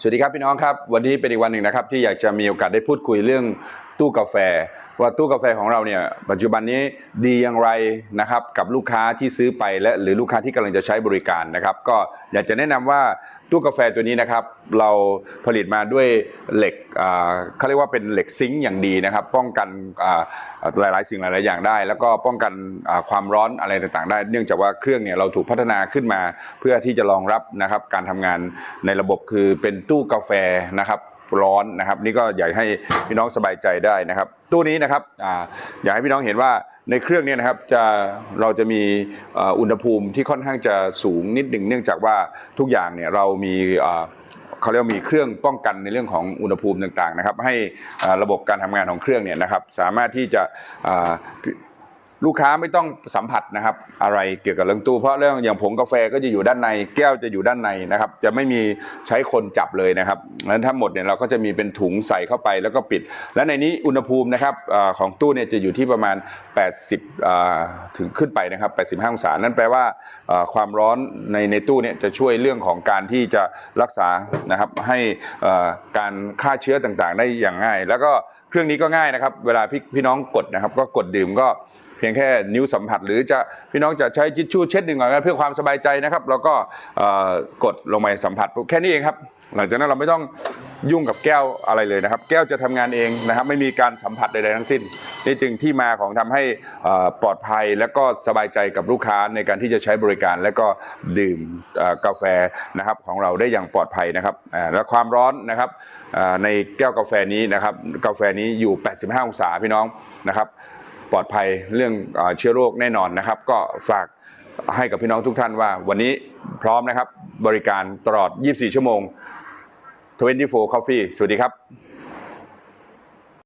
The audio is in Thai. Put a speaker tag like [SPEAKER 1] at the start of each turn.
[SPEAKER 1] สวัสดีครับพี่น้องครับ วันนี้เป็นอีกวันหนึ่งนะครับที่อยากจะมีโอกาสได้พูดคุยเรื่อง ตู้กาแฟ ว่าตู้กาแฟของเราเนี่ยปัจจุบันนี้ดีอย่างไรนะครับกับลูกค้าที่ซื้อไปและหรือลูกค้าที่กำลังจะใช้บริการนะครับ ก็อยากจะแนะนำว่าตู้กาแฟตัวนี้นะครับ เราผลิตมาด้วยเหล็กเขาเรียกว่าเป็นเหล็กซิงค์อย่างดีนะครับ ป้องกันหลาย ๆ สิ่งหลาย ๆ อย่างได้ แล้วก็ป้องกันความร้อนอะไรต่าง ๆ ได้ เนื่องจากว่าเครื่องเนี่ยเราถูกพัฒนาขึ้นมา เพื่อที่จะรองรับนะครับการทำงานในระบบคือเป็นตู้กาแฟนะครับ ร้อนนะครับนี่ก็อยากให้พี่น้องสบายใจได้นะครับตู้นี้นะครับออยากให้พี่น้องเห็นว่าในเครื่องนี้นะครับจะเราจะมีอุณหภูมิที่ค่อนข้างจะสูงนิดหนึ่งเนื่องจากว่าทุกอย่างเนี่ยเรามีเขาเรียกว่ามีเครื่องป้องกันในเรื่องของอุณหภูมิต่างๆนะครับ ให้ระบบการทำงานของเครื่องเนี่ยนะครับสามารถที่จะ ลูกค้าไม่ต้องสัมผัสนะครับ อะไรเกี่ยวกับเรื่องตู้เพราะเรื่องอย่างผงกาแฟก็จะอยู่ด้านใน แก้วจะอยู่ด้านในนะครับ จะไม่มีใช้คนจับเลยนะครับนั้นทั้งหมดเนี่ยเราก็จะมีเป็นถุงใส่เข้าไปแล้วก็ปิด และในนี้อุณหภูมินะครับอของตู้เนี่ยจะอยู่ที่ประมาณ 80ถึงขึ้นไปนะครับ 85 องศานั่นแปลว่าความร้อนในในตู้เนี่ยจะช่วยเรื่องของการที่จะรักษานะครับให้การฆ่าเชื้อต่างๆ ได้อย่างง่าย แล้วก็เครื่องนี้ก็ง่ายนะครับ เวลาพี่พี่น้องกดนะครับ ก็กดดื่มก็เพียงแค่นิ้วสัมผัส หรือจะพี่น้องจะใช้ทิชชู่เช็ดหนึ่งก่อนเพื่อความสบายใจนะครับ แล้วก็กดลงไปสัมผัสแค่นี้เองครับหลังจากนั้นเราไม่ต้องยุ่งกับแก้วอะไรเลยนะครับ แก้วจะทำงานเองนะครับ ไม่มีการสัมผัสใดๆทั้งสิ้น นี่จึงที่มาของทำให้ปลอดภัยและก็สบายใจกับลูกค้าในการที่จะใช้บริการ และก็ดื่มกาแฟนะครับของเราได้อย่างปลอดภัยนะครับและความร้อนนะครับในแก้วกาแฟนี้นะครับ กาแฟนี้อยู่ 85 องศาพี่น้องนะครับ ปลอดภัยเรื่องเชื้อโรคแน่นอนนะครับ ก็ฝากให้กับพี่น้องทุกท่านว่า วันนี้พร้อมนะครับ บริการตลอด 24 ชั่วโมง 24 Coffee สวัสดีครับ